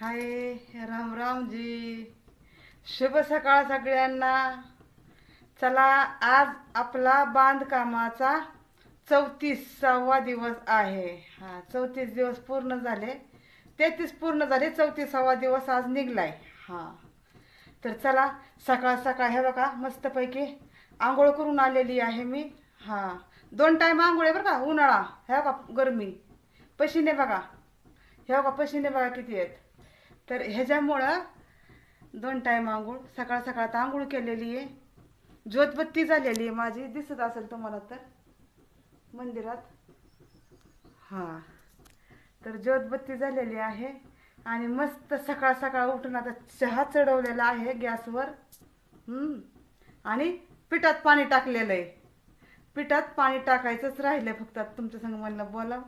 हाय राम रामजी शुभ सकाळ सगळ्यांना. चला आज आपला बांधकामाचा चौतीसावा दिवस आहे. हा चौतीस दिवस पूर्ण झाले. तेहतीस पूर्ण झाले चौतीसावा दिवस आज निघलाय. हा. तर चला सकाळ सकाळ हे बघा मस्तपैकी आंघोळ करून आलेली आहे मी. हा. दोन टाईम आंघोळ आहे बरं का उन्हाळा. हे बघा गरमी. पशिने बघा. हे बघा पशिने बघा किती आहेत. तर ह्याच्यामुळं दोन टाईम आंघोळ सकाळ सकाळ तर आंघोळ केलेली आहे. ज्योतबत्ती झालेली आहे माझी दिसत असेल तुम्हाला तर. मंदिरात. हां. तर ज्योतबत्ती झालेली आहे आणि मस्त सकाळ सकाळ उठून आता चहा चढवलेला आहे गॅसवर. आणि पिठात पाणी टाकलेलं आहे. पिठात पाणी टाकायचंच राहिलं फक्त. तुमच्या संग म्हणलं बोलावं.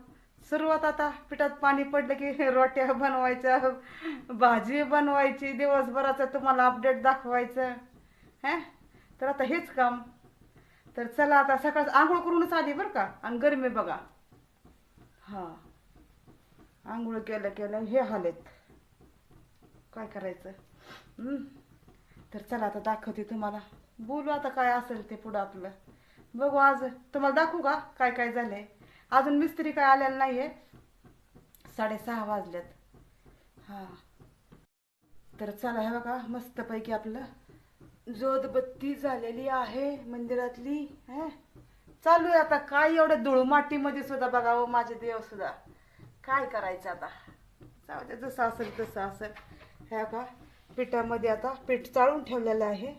सुरुवात आता पिठात पाणी पडलं की रोट्या बनवायच्या भाजी बनवायची दिवसभराचं तुम्हाला अपडेट दाखवायचं. हं? तर आता हेच काम. तर चला आता सकाळ आंघोळ करूनच आली बरं का? आणि गरमी बघा. हां. आंघोळ केलं केलं हे हालेत. काय करायचं? तर चला आता दाखवते तुम्हाला. बोलू आता काय असेल ते पुढं आपलं. बघू आज. तुम्हाला दाखवू का? काय काय झालंय? अजून मिस्त्री काय आलेला नाहीये. साडेसहा वाजल्यात हां. तर चला हे बघा मस्तपैकी आपलं जोदबत्ती झालेली आहे मंदिरातली हे. चालू आहे आता. काय एवढं धुळू सुद्धा बघा हो, माझे देव सुद्धा. काय करायचं आता? जाऊ दे जसं असेल तसं असेल. हे का पिठामध्ये आता पीठ चाळून ठेवलेलं आहे.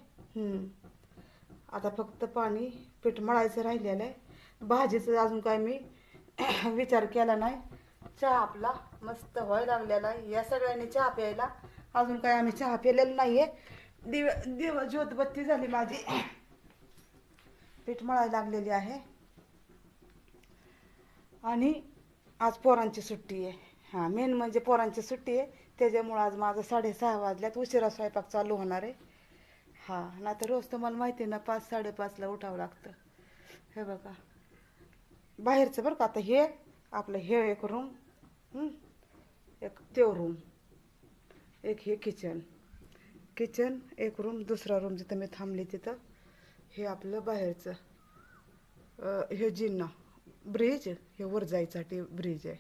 आता फक्त पाणी पीठ मळायचं राहिलेलं आहे. भाजीचं अजून काय मी विचार केला नाही. चहा आपला मस्त व्हायला लागलेला आहे. या सगळ्यांनी चहा प्यायला. अजून काय आम्ही चहा पिलेला नाहीये. दिव दिव ज्योतबत्ती झाली माझी. पीठ मळायला लागलेली आहे. आणि आज पोरांची सुट्टी आहे. हां मेन म्हणजे पोरांची सुट्टी आहे. त्याच्यामुळं आज माझं साडेसहा वाजल्यात. उशिरा स्वयंपाक चालू होणार आहे. हां नाही तर रोज तुम्हाला माहिती आहे ना पाच साडेपाचला उठावं लागतं. हे बघा. बाहेरचं बरं का. आता हे आपलं हे एक रूम एक त्यो रूम एक हे किचन किचन एक रूम दुसरा रूम जिथं मी थांबली तिथं. हे आपलं बाहेरचं. हे जिन्ना ब्रिज हे वर जायसाठी ब्रिज आहे.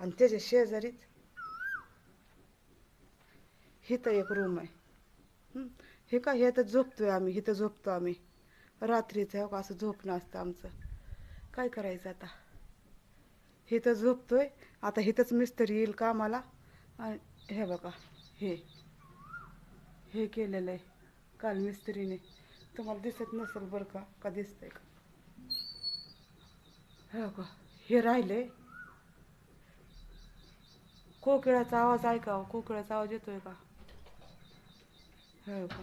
आणि त्याच्या शेजारीच हिथं एक रूम आहे. हे? काय हे तर झोपतोय आम्ही इथं झोपतो आम्ही. रात्रीचं असं झोपणं असतं आमचं. काय करायचं आता? हे तर झोपतोय. आता हिथंच मिस्त्री येईल कामाला आणि हे बघा हे. हे केलेलं आहे काल मिस्त्रीने. तुम्हाला दिसत नसेल बरं का? का दिसतंय का? हो का हे राहिले कोकिळाचा आवाज ऐका कोकिळाचा आवाज येतोय का? हो का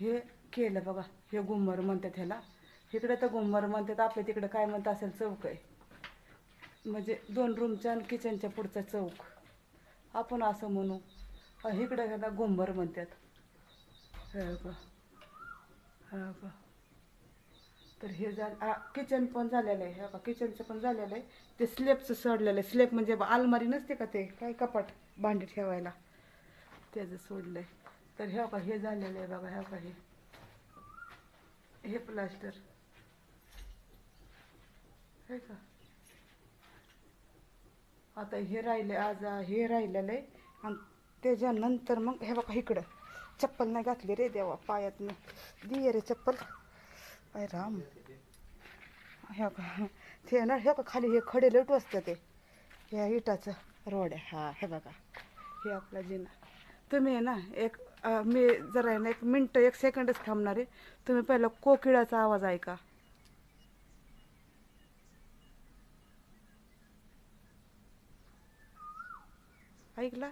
हे केलं बघा. हे गुम्मर म्हणतात ह्याला. इकडे तर गुम्मर म्हणतात आपल्या तिकडं काय म्हणत असेल चौक आहे. म्हणजे दोन रूमच्या आणि किचनच्या पुढचा चौक. आपण असं म्हणू. इकडं इकडे ह्याला गुंबर म्हणतात. हो का हो तर हे झालं किचन पण झालेलं आहे. हे का किचनचं पण झालेलं आहे. ते स्लेपचं सोडलेलं आहे. स्लेप म्हणजे अलमारी नसते का ते? काय कपाट भांडी ठेवायला? त्याचं सोडलं आहे तर हे का हे झालेलं आहे बघा हे का हे. हे प्लास्टर हे का? आता हे राहिले आज हे राहिलेलं आहे आणि त्याच्यानंतर मग हे बघा इकडं. चप्पल नाही घातली रे देवा पायातनं. दे रे चप्पल. अय राम. हे का ते ना हे का खाली हे खडे लटू असतं ते. ह्या इटाचं रोड. आहे हा हे बघा. हे आपला जिना. तुम्ही आहे ना एक मी जरा आहे ना एक मिनटं एक सेकंडच थांबणार आहे. तुम्ही पहिला कोकिळाचा आवाज ऐका. ऐकला?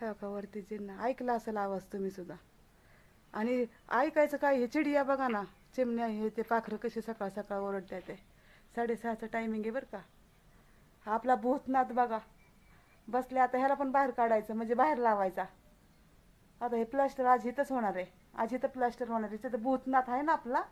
हो का वरती चिन्ह ऐकला असेल आवाज तुम्ही सुद्धा. आणि ऐकायचं काय हे चिडिया बघा ना. चिमण्या हे ते पाखरं कशी सकाळ सकाळ ओरडतात ते साडेसहाचं टायमिंग आहे बरं का. आपला भूतनाथ बघा. बसले आता ह्याला पण बाहेर काढायचं म्हणजे बाहेर लावायचा. आता हे प्लास्टर आज इथंच होणार आहे. आज इथं प्लास्टर होणार आहे. तिथं भूतनाथ आहे ना आपला?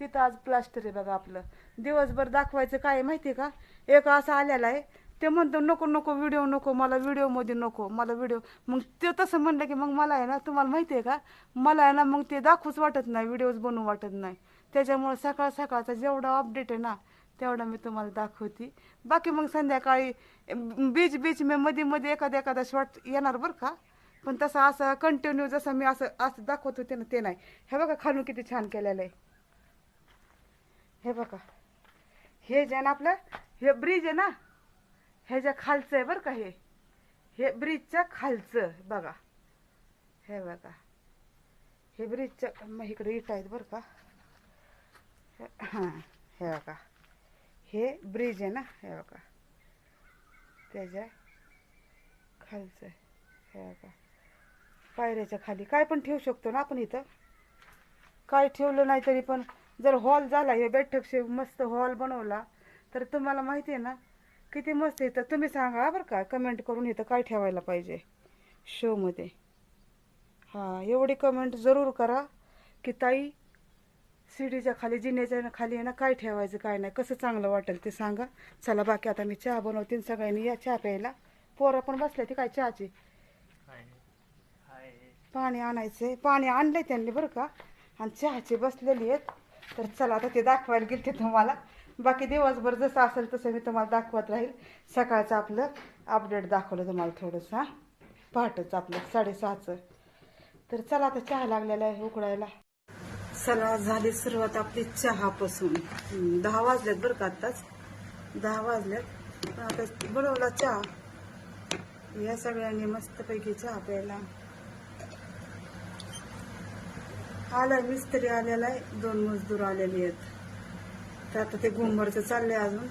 तिथं आज प्लास्टर आहे बघा आपलं. दिवसभर दाखवायचं काय माहिती आहे का? एक असं आलेला आहे. ते म्हणतो नको नको व्हिडिओ नको मला व्हिडिओमध्ये नको मला व्हिडिओ मग ते तसं म्हणलं की मग मला आहे ना तुम्हाला माहिती आहे का? मला आहे ना मग ते दाखवूच वाटत नाही व्हिडिओज बनवू वाटत नाही. त्याच्यामुळं सकाळ सकाळचा जेवढा अपडेट आहे ना तेवढा मी तुम्हाला दाखवते. बाकी मग संध्याकाळी बीच बीच मी मध्ये मध्ये एखादा एखादा शॉट येणार बरं का? पण तसं असं कंटिन्यू जसं मी असं असं दाखवत होते ना ते नाही. हे बघा खालून किती छान केलेलं आहे. हे बघा. हे जे ना आपलं हे ब्रिज आहे ना? हे ज्या खालचं आहे बरं का हे? हे ब्रिजच्या खालचं बघा. हे बघा. हे ब्रिजच्या मग इकडे इट आहेत बरं का? हां हे बघा. हे ब्रिज आहे ना हे बघा. त्याच्या खालचं आहे. हे बघा. पायऱ्याच्या खाली. काय पण ठेवू शकतो ना आपण इथं? काय ठेवलं नाही तरी पण जर हॉल झाला हे बैठकशे मस्त हॉल बनवला तर तुम्हाला माहिती आहे ना किती मस्त इथं तुम्ही सांगा बरं का कमेंट करून इथं काय ठेवायला पाहिजे शोमध्ये हां एवढी कमेंट जरूर करा की ताई शिडीच्या खाली जिन्याच्या खाली आहे ना काय ठेवायचं काय नाही कसं चांगलं वाटेल ते सांगा. चला बाकी आता मी चहा बनवते आणि सगळ्यांनी या चहा प्यायला. पोरं पण बसले ती काय चहाची? पाणी आणायचंय. पाणी आणलंय त्यांनी बरं का? आणि चहाची बसलेली आहेत. तर चला आता ते दाखवायला गेलते तुम्हाला. बाकी दिवसभर जसं असेल तसं मी तुम्हाला दाखवत राहील. सकाळचं आपलं अपडेट दाखवलं तुम्हाला थोडंसं. हां आपलं साडेसहाचं. तर चला आता चहा लागलेला आहे उकडायला. चला झाली सुरुवात आपली चहापासून. दहा वाजल्यात बरं का आत्ताच? दहा वाजल्यात आता बनवला चहा. या सगळ्यांनी मस्तपैकी चहा प्यायला. आलाय मिस्त्री आलेला आहे. दोन मजदूर आलेले आहेत. तर आता ते घुमरचं चाललंय अजून.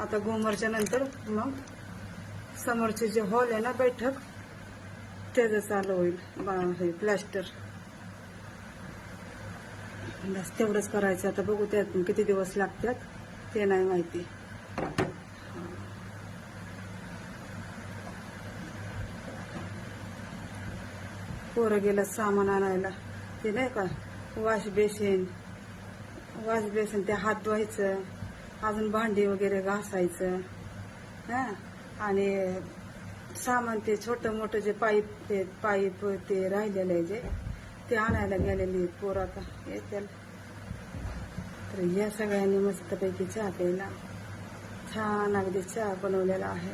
आता गोंबरच्या नंतर मग समोरचे जे हॉल आहे ना बैठक त्याचं चालू होईल. बा- हे प्लास्टर बस तेवढंच करायचं. आता बघू त्यात किती दिवस लागतात ते नाही माहिती. पोरं गेलं सामान आणायला. ते नाही का वॉश बेसिन. वॉश बेसिन ते हात धुवायचं अजून भांडी वगैरे घासायचं हा. आणि सामान ते छोटं मोठं जे पाईप ते पाईप ते राहिलेलं आहे जे ते आणायला गेलेली पोर पोरं आता येतील तर या सगळ्यांनी मस्तपैकी चहा प्यायला छान अगदी चहा बनवलेला आहे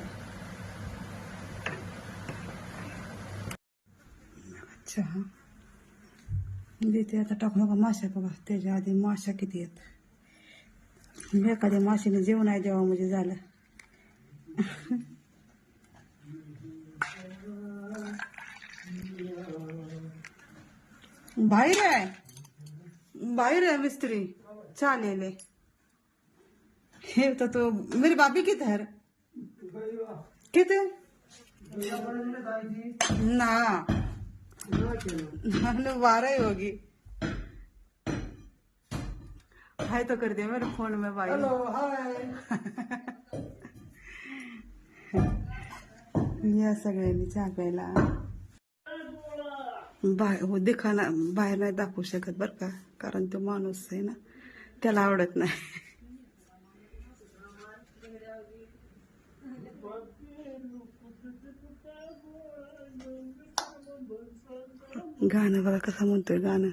चहा देते आता टाकू नका माश्या बघा त्याच्या आधी माश्या किती आहेत एखाद्या माशीने जेवण आहे देवा म्हणजे झालं बाहेर आहे. बाहेर आहे मिस्त्री. चालेल आहे. हे तर तो मेरी भाभी किधर? किधर? ना. हाँ, बारह ही होगी. हाय तो कर दिया मेरे फ़ोन में भाई। हेलो हाय या सगळ्यांनी चहा प्यायला. बाहेर हो दिखाना बाहेर नाही दाखवू शकत बर का. कारण तो माणूस आहे ना त्याला आवडत नाही. गाणं बघा कसं म्हणतोय गाणं.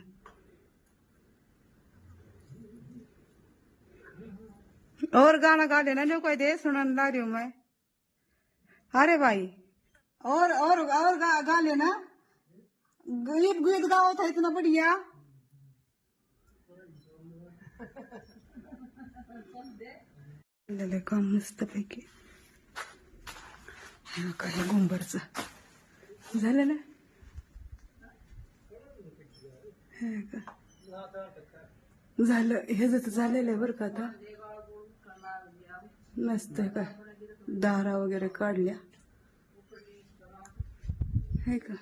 और गाना गा लेना जो कोई दे सुनने ला रही हूँ मैं अरे भाई और और और गा, गा लेना गरीब गीत गावात आहेत ना बढ़िया. झालेलं काम मस्त पैकी काय गोंबरच. झालं ना? हे का झालं हे जर झालेलं आहे बरं का आता. मस्त आहे का? दारा वगैरे काढल्या. हे का?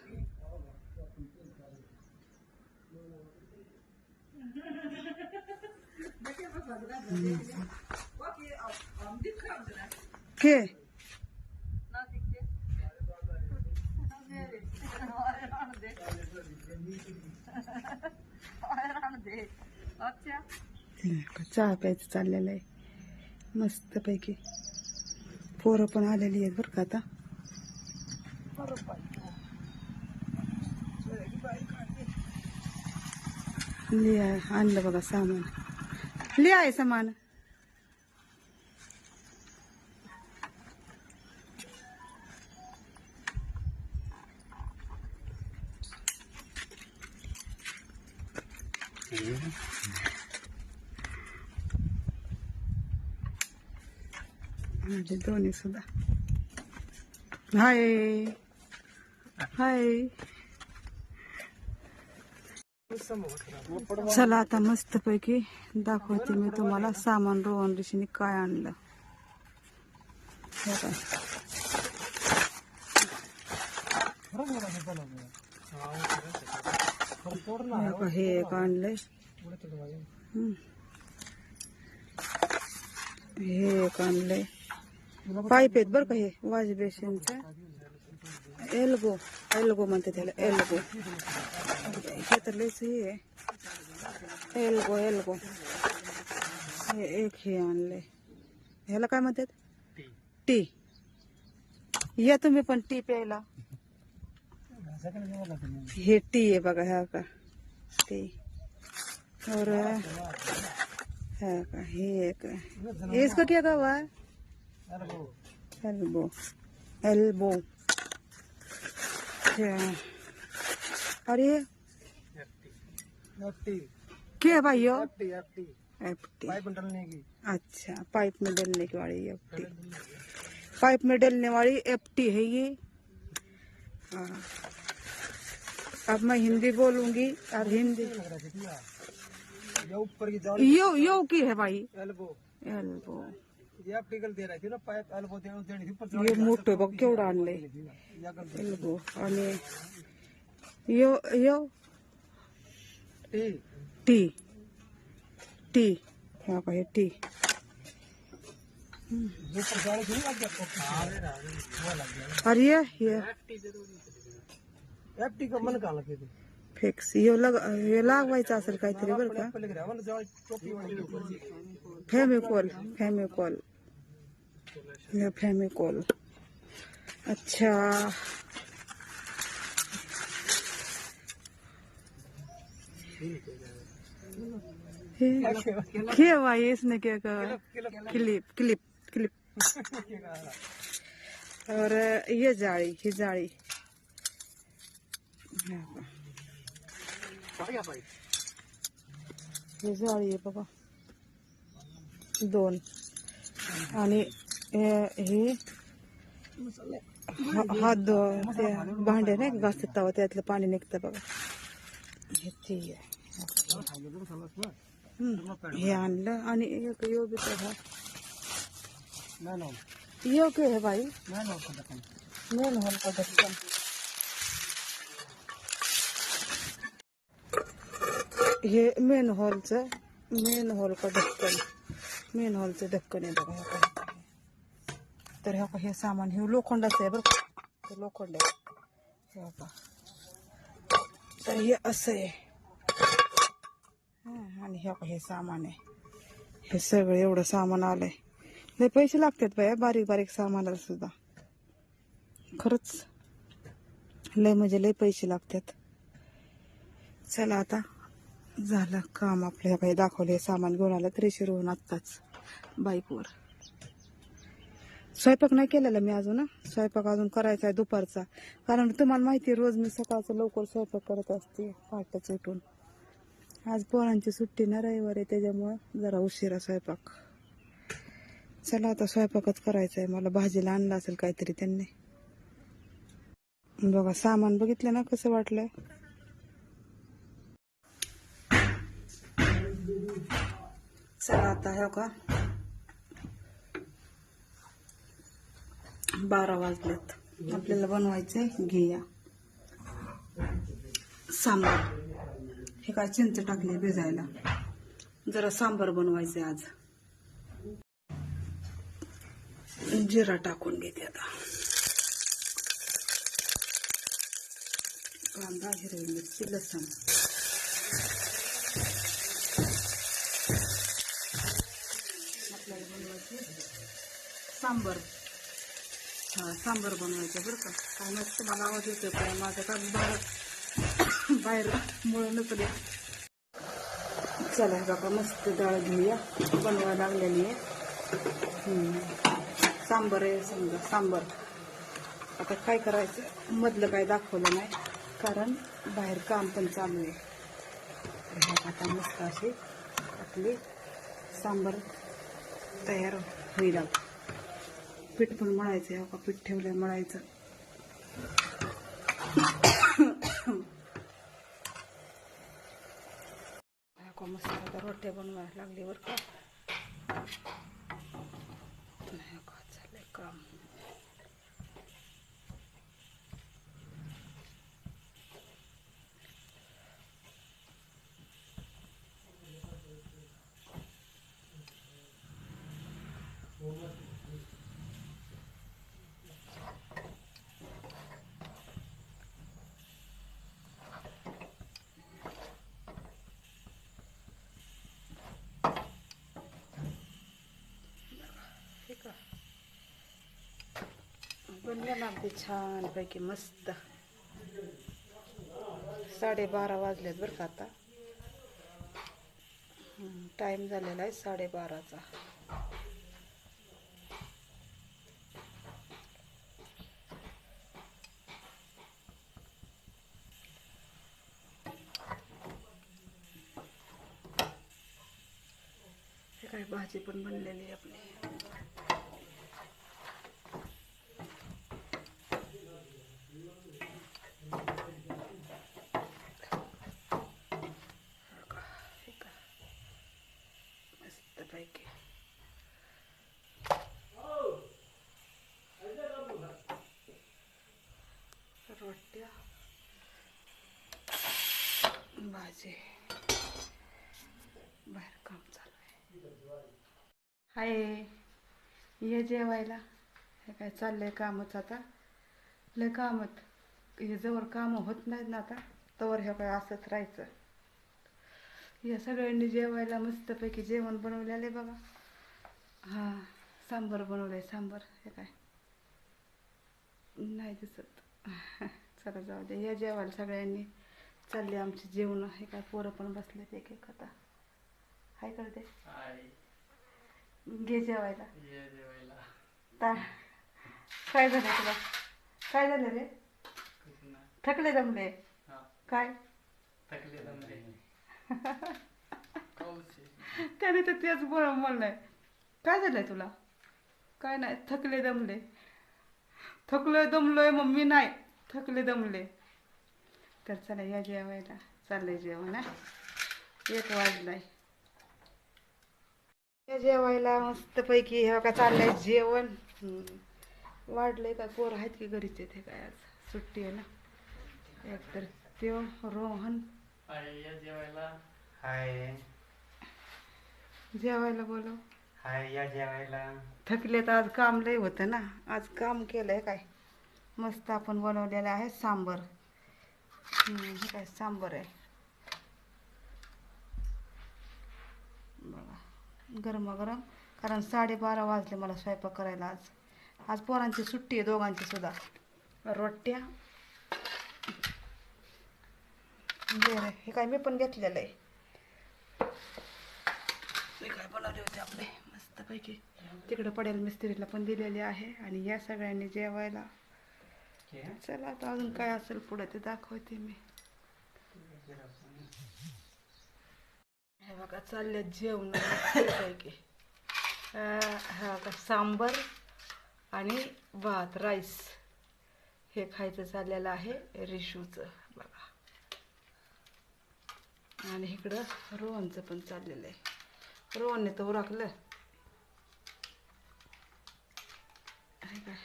के? चहा प्यायचं चाललेलं आहे. मस्त पैकी पोरं पण आलेली आहेत बरं का आता. लिहा आणलं बघा सामान. ले आए सामान। म्हणजे दोन्ही सुद्धा हाय। हाय। चला आता मस्त पैकी दाखवते मी तुम्हाला सामान रोहन ऋषीने काय आणलं. हे हे एक आणलंय. हे एक आणलंय. पाईप आहेत बरं का हे वॉश एल्गो एल्गो म्हणते त्याला एल्गो. एल्बो हे हे। आहे एल्बो एल्बो हे एक हे आणलंय ह्याला काय म्हणतात? टी. या तुम्ही पण टी प्यायला. हे टी आहे बघा ह्या का? टी. और ह्या का? हे एक। इसका क्या कहा हुआ है? Elbow elbow. अच्छा. और ये? क्या है भाई यो? एफ टी अच्छा पाइप में डलने की वाली एफ टी पाइप में डलने वाली एफ टी है ये। हाँ। अब मैं हिंदी बोलूंगी और हिंदी ऊपर की जाली यो यो की है भाई। एल्बो। एल्बो। या टिकल दे रही थी ना पाइप एल्बो दे देनी थी ऊपर हे। मोठं बघ केवढं आणलंय या कर एल्बो आणि यो यो। Tee tee. टी। ह्या का हे टी। ऊपर जाली थी लग गया वो लग गया और ये ये। एफटी का मन कहाँ लगे थी फिक्स यो लग हे लागवायचं असेल काहीतरी बरं का। पहले गिरा वाला जाली टोपी वाली ऊपर फेमिकोल फेमिकोल ये फेमिकोल अच्छा ये- क्या भाई इसने क्या कहा क्लिप क्लिप क्लिप। और ये जाळी ही जाळी बढ़िया भाई ही जाळी आहे बघा दोन। आणि हे- हे हा- हात धु ते भांडे नाही का घासतात तवा त्यातलं पाणी निघतं बघा. हे ते आहे. हे आणलं आणि एक योग्य तर हा ना योग्य आहे बाई मेन हॉल का ढक्कन हे. मेन हॉलचं मेन हॉल का ढक्कन मेन हॉलचं ढक्कन आहे बघा तर ह्या का हे सामान हे लोखंडाचं आहे बरं का? लोखंड आहे तर हे असं आहे. आणि ह्या हे सामान आहे. हे सगळं एवढं सामान आलंय. लय पैसे लागतात बाया बारीक बारीक सामानाला सुद्धा. खरंच. लय म्हणजे लय पैसे लागतात. चला आता झालं काम आपल्या बाई दाखवले सामान घेऊन आलं तरी रोहून आत्ताच. बाईकवर स्वयंपाक नाही केलेला मी अजून स्वयंपाक अजून करायचा आहे दुपारचा. कारण तुम्हाला माहिती आहे, रोज मी सकाळचं लवकर स्वयंपाक करत असते पहाटेच उठून. आज पोरांची सुट्टी ना रविवार आहे त्याच्यामुळं जरा उशिरा स्वयंपाक. चला आता स्वयंपाकच करायचा आहे मला भाजीला आणला असेल काहीतरी त्यांनी. बघा सामान बघितलं ना कसं वाटलंय? चला आता हे का? बारा वाजलेत. आपल्याला बनवायचंय घेया सांबार हे काय चिंच टाकली भिजायला. जरा सांबार बनवायचंय आज. जिरा टाकून घेते आता. कांदा हिरवी मिरची लसण. आपल्याला बनवायचे सांबर. हा सांबर बनवायचं बरं का. काय मस्त मला आवाज येतोय. काय माझं का बाहेर बाहेर चला बाबा मस्त डाळ घेऊया. बनवा लागलेली आहे. सांबर आहे समजा सांबर. आता काय करायचं? मधलं काय दाखवलं नाही कारण बाहेर काम पण चालू आहे. आता मस्त अशी आपली सांबर तयार होईल. पीठ पण मळायचं आहे हो का? पीठ ठेवलं मळायचं का मस्त बनवायला लागली बरं का. नाही का चाललंय काम. बनल्या अगदी छानपैकी मस्त. साडेबारा वाजलेत बरं का आता. टाईम झालेला आहे साडेबाराचा. हे काय भाजी पण बनलेली आहे आपली हे का मस्तपैकी रोट्या. भाजी. बाहेर काम चालू आहे. हाय. ये जेवायला. हे काय चाललंय कामच आता. लय कामत. हे जवळ कामं होत नाहीत ना आता. तवर हे काय असंच राहायचं. या सगळ्यांनी जेवायला मस्तपैकी जेवण बनवलेलं आहे बघा. हां सांबर आहे सांबर. हे काय? नाही दिसत. चला जाऊ दे. या जेवायला सगळ्यांनी चालले आमची जेवण. हे काय पोरं पण बसलेत एक एक आता. हाय करते हाय. घे जेवायला. काय झालं तुला? काय झालं रे? थकले दमले हा. काय? थकले दमले कौशी त्याने तर तेच बोल म्हणलंय काय झालंय तुला? काय नाही थकले दमले थकलोय दमलोय मम्मी नाही. थकले दमले. तर चला या जेवायला. चाललंय जेवण हा. एक वाजलाय. या जेवायला मस्तपैकी हे का चाललंय जेवण. हम्म. वाढलंय का पोर आहेत की घरीच येते काय आज? सुट्टी आहे ना? एक तर त्यो रोहन. जेवायला. हाय. जेवायला बोलव. हाय या जेवायला. थकले तर आज काम लय होतं ना. आज काम केलंय काय? मस्त आपण बनवलेलं आहे सांबर. हे काय सांबर आहे? बघा गरमागरम. कारण साडेबारा वाजले मला स्वयंपाक करायला आज. आज पोरांची सुट्टी आहे दोघांची सुद्धा. रोट्या. बरं हे काय मी पण घेतलेलं आहे. काय बनवले होते आपले? मस्तपैकी तिकडं पडेल मिस्त्रीला पण दिलेली आहे आणि या सगळ्यांनी जेवायला. चला आता अजून काय असेल पुढे ते दाखवते मी. हे बघा चालले जेवण मस्तपैकी हा का सांबर आणि भात राईस हे खायचं चाललेलं आहे रिशूचं बघा. आणि इकडं रोहनचं पण चाललेलं आहे. रोहनने तर उरकलं. काय काय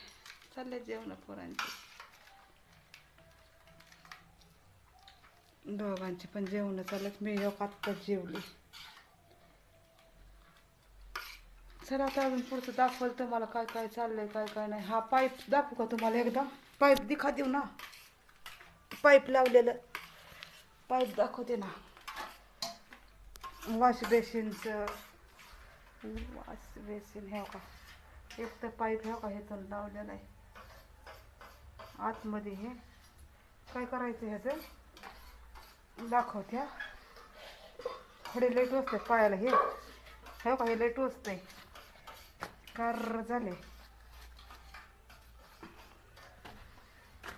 चाललंय जेवण पोरांची दोघांची पण जेवण चालत मी एक आत्ताच जेवली चला आता अजून पुढचं दाखवलं तुम्हाला काय काय चाललंय काय काय नाही हा पाईप दाखवू का तुम्हाला एकदा पाईप दिखा देऊ ना पाईप लावलेलं पाईप दाखवते ना वॉश बेसिनचं वॉश बेसिन हे का एक तर पाईप ह्या का? ह्याचं लावलेलं आहे आतमध्ये हे. काय करायचं ह्याचं? दाखवत्या. थोडे लेट असते पायाला हे. हे का? हे लेट असते कार झाले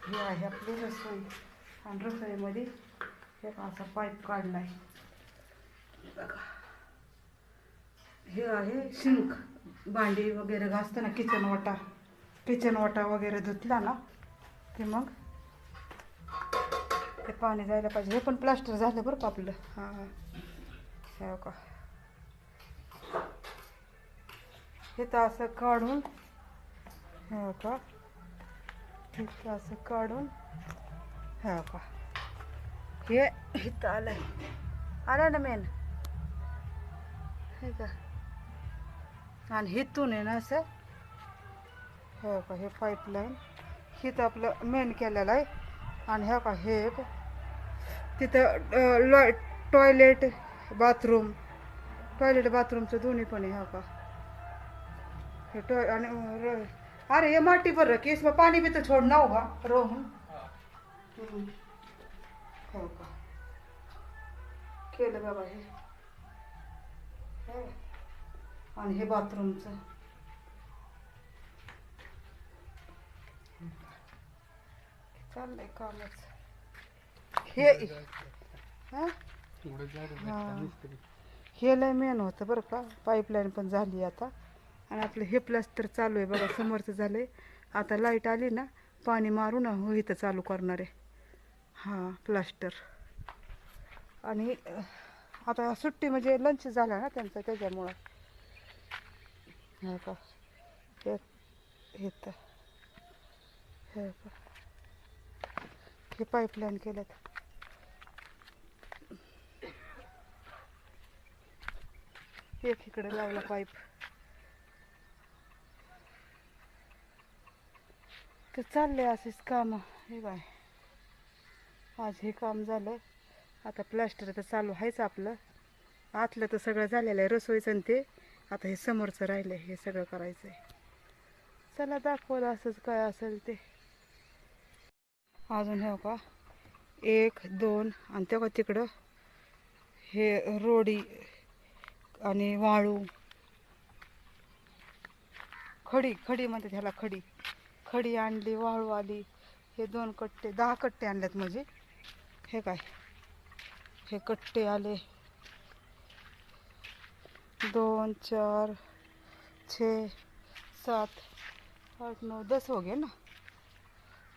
हे आहे आपली रसोई. आणि रसोईमध्ये हे असा पाईप काढला बघा. हे आहे शिंक. भांडी वगैरे घासतं ना किचन वाटा किचन वाटा वगैरे धुतला ना की मग ते पाणी जायला पाहिजे. हे पण प्लास्टर झालं बरं का आपलं. हां. हो का हे तर असं काढून हो का हे तर असं काढून हो का हे इथं आलं आलं ना मेन हे का आणि हिथून आहे ना असं. हे का हे पाईपलाईन हिथं आपलं मेन केलेलं आहे. आणि ह्या का हे एक. तिथं टॉयलेट बाथरूम टॉयलेट बाथरूमचं दोन्ही पण आहे हा का हे टॉय आणि अरे हे माटी बरं रखी इसमें पानी तर तो छोड़ना होगा रोहून. हो का केलं बाबा हे. आणि हे बाथरूमचं. चाललंय कामच. हे हा? लय मेन होतं बरं का. पाईपलाईन पण झाली आता. आणि आपलं हे प्लास्टर चालू आहे बघा समोरचं झालंय. आता लाइट आली ना पाणी मारू ना हो इथं चालू करणार आहे. हां प्लास्टर. आणि आता सुट्टी म्हणजे लंच झाला ना त्यांचा त्याच्यामुळं. हे का हे इथं हे का हे पाईपलाईन केल्यात एक इकडे लावला पाईप तर चाललंय असेच काम हे बाय आज हे काम झालं आता प्लास्टर तर चालू आहेच आपलं आतलं तर सगळं झालेलं आहे रसोईचं आणि ते आता हे समोरचं राहिलं हे सगळं करायचं आहे चला दाखवलं असंच काय असेल ते. अजून हे का एक दोन आणि तेव्हा तिकडं हे रोडी आणि वाळू. खडी खडी म्हणते ह्याला खडी. खडी आणली वाळू आली. हे दोन कट्टे दहा कट्टे आणलेत म्हणजे हे काय? हे कट्टे आले. दोन चार छे सात आठ नऊ दस हो गए ना?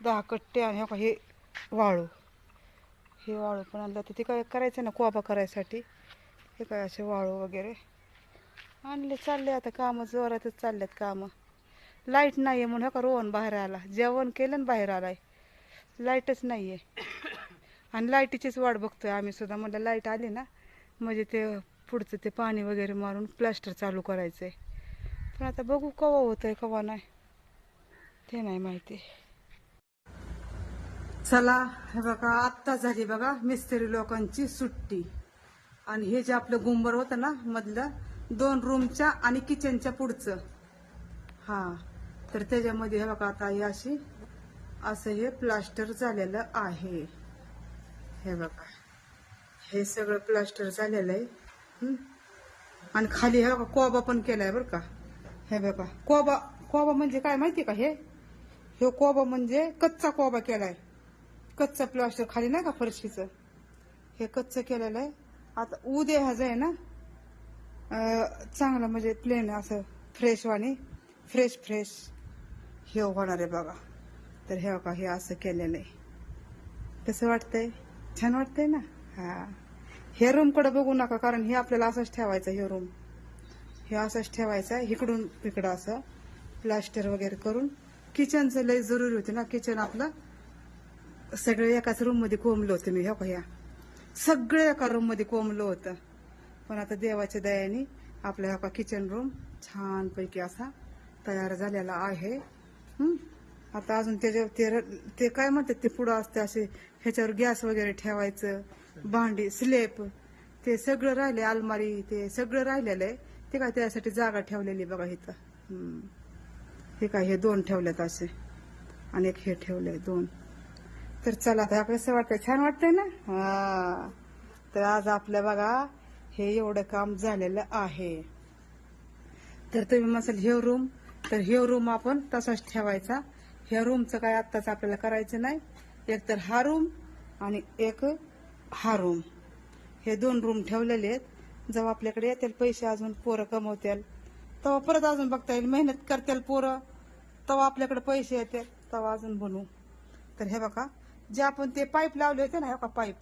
दहा कट्टे आणि हे का हे वाळू. हे वाळू पण आणलं तर ते काय करायचं ना कोबा करायसाठी? हे काय असे वाळू वगैरे? आणले चालले आता कामं जोरातच चालल्यात कामं. लाइट नाही आहे म्हणून हो का रोहन बाहेर आला. जेवण केलं ना बाहेर आलाय. लाईटच नाही आहे आणि लाईटीचीच वाट बघतोय आम्ही सुद्धा. म्हणलं लाइट आली ना म्हणजे ते पुढचं ते पाणी वगैरे मारून प्लास्टर चालू करायचं आहे पण आता बघू कवा आहे कवा नाही. ते नाही माहिती. चला हे बघा आत्ता झाली बघा मिस्त्री लोकांची सुट्टी. आणि हे जे आपलं गुंबर होतं ना मधलं दोन रूमच्या आणि किचनच्या पुढचं. हा तर त्याच्यामध्ये हे बघा आता ही अशी असं हे प्लास्टर झालेलं आहे. हे बघा हे सगळं प्लास्टर झालेलं आहे. आणि खाली हे कोबा पण केलाय बरं का. हे बघा कोबा कोबा म्हणजे काय माहिती का हे? हे कोबा म्हणजे कच्चा कोबा केलाय. कच्चा प्लास्टर खाली नाही का फरशीचं? हे कच्चं केलेलं आहे. आता उद्या ह्याचं आहे ना चांगलं म्हणजे प्लेन असं फ्रेश वाणी. फ्रेश फ्रेश हे होणार आहे बघा. तर हे बघा हे असं केलेलं आहे. कसं वाटतंय? छान वाटतंय ना? हा. हे रूमकडे बघू नका कारण हे आपल्याला असंच ठेवायचं हे रूम हे असंच ठेवायचं इकडून इकडं असं प्लास्टर वगैरे करून. किचनचं लय जरुरी होते ना किचन आपलं. सगळे एकाच रूममध्ये कोंबलं होतं मी हो ह्या सगळं एका रूममध्ये कोंबलं होतं. पण आता देवाच्या दयाने आपला हा का किचन रूम छानपैकी असा तयार झालेला आहे. आता अजून त्याच्यावर ते र- ते काय म्हणतात ते पुढं असते असे ह्याच्यावर गॅस वगैरे ठेवायचं. भांडी स्लेप ते सगळं राहिले अलमारी ते सगळं राहिलेलं आहे. ते काय त्यासाठी जागा ठेवलेली बघा इथं. हे काय हे दोन ठेवलेत असे. आणि एक हे ठेवलंय दोन. तर चला आता कसं वाटतंय छान वाटतंय ना? हा. तर आज आपलं बघा हे एवढं काम झालेलं आहे. तर तुम्ही म्हणाल हे रूम तर हे रूम आपण तसाच ठेवायचा. ह्या रूमचं काय आत्ताच आपल्याला करायचं नाही. एक तर हा रूम आणि एक हा रूम हे दोन रूम ठेवलेले आहेत. जेव्हा आपल्याकडे येतील पैसे अजून पोरं कमवतील. तेव्हा परत अजून बघता येईल. मेहनत करतील पोरं. तेव्हा आपल्याकडे पैसे येतील तेव्हा अजून बनवू तर हे बघा जे आपण ते पाईप लावले होते ना हे बघा पाईप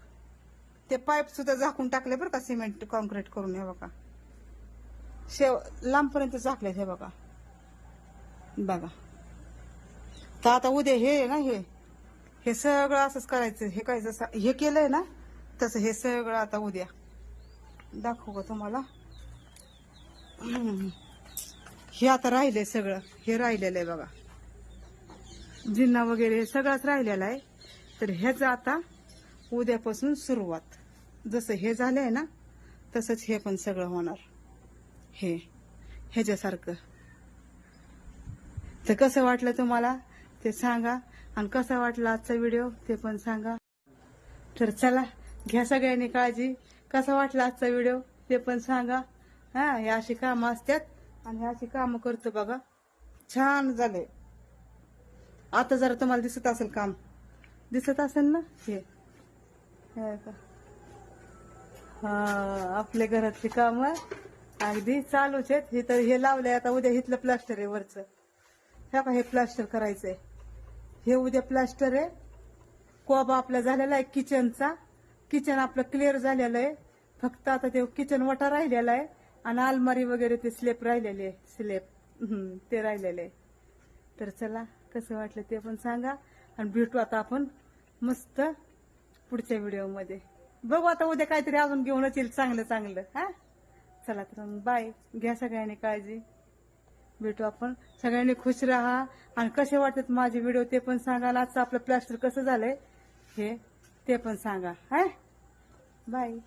ते पाईप सुद्धा झाकून टाकले बरं का सिमेंट कॉन्क्रीट करून हे बघा. शेव लांबपर्यंत झाकले हे बघा. बघा. तर आता उद्या हे ना हे. हे सगळं असंच करायचं. हे काय जसं हे केलंय ना तसं हे सगळं आता उद्या. दाखवू का तुम्हाला? हे आता राहिलंय सगळं. हे राहिलेलं आहे बघा. जिन्ना वगैरे हे सगळंच राहिलेलं आहे. तर ह्याचं आता उद्यापासून सुरुवात. जसं हे झालंय ना तसंच हे पण सगळं होणार. हे ह्याच्यासारखं. तर कसं वाटलं तुम्हाला? ते सांगा. आणि कसा वाटला आजचा व्हिडिओ? ते पण सांगा. तर चला घ्या सगळ्यांनी काळजी. कसा वाटला आजचा व्हिडिओ ते पण सांगा. हा हे अशी कामं असतात आणि अशी कामं करतो बघा. छान झाले आता जरा तुम्हाला दिसत असेल काम. दिसत असेल ना? हे. का हा आपल्या घरातली काम अगदी चालूच आहेत. हे तर हे लावलंय आता उद्या इथलं प्लास्टर आहे वरचं. ह्या का हे प्लास्टर करायचंय. हे उद्या प्लास्टर आहे. कोबा आपला झालेला आहे किचनचा किचन आपलं क्लिअर झालेलं आहे. फक्त आता ते किचन वटा राहिलेला आहे आणि अलमारी वगैरे ते स्लेप राहिलेले आहे. स्लेप ते राहिलेले आहे. तर चला कसं वाटलं ते पण सांगा. आणि भेटू आता आपण मस्त पुढच्या व्हिडिओमध्ये बघू आता उद्या काहीतरी अजून घेऊनच येईल चांगलं चांगलं. हा? चला तर मग बाय घ्या सगळ्यांनी काळजी. भेटू आपण. सगळ्यांनी खुश राहा. आणि कसे वाटतात माझे व्हिडिओ ते पण सांगा. आजचं आपलं प्लॅस्टर कसं झालंय हे ते पण सांगा. हाय? बाय.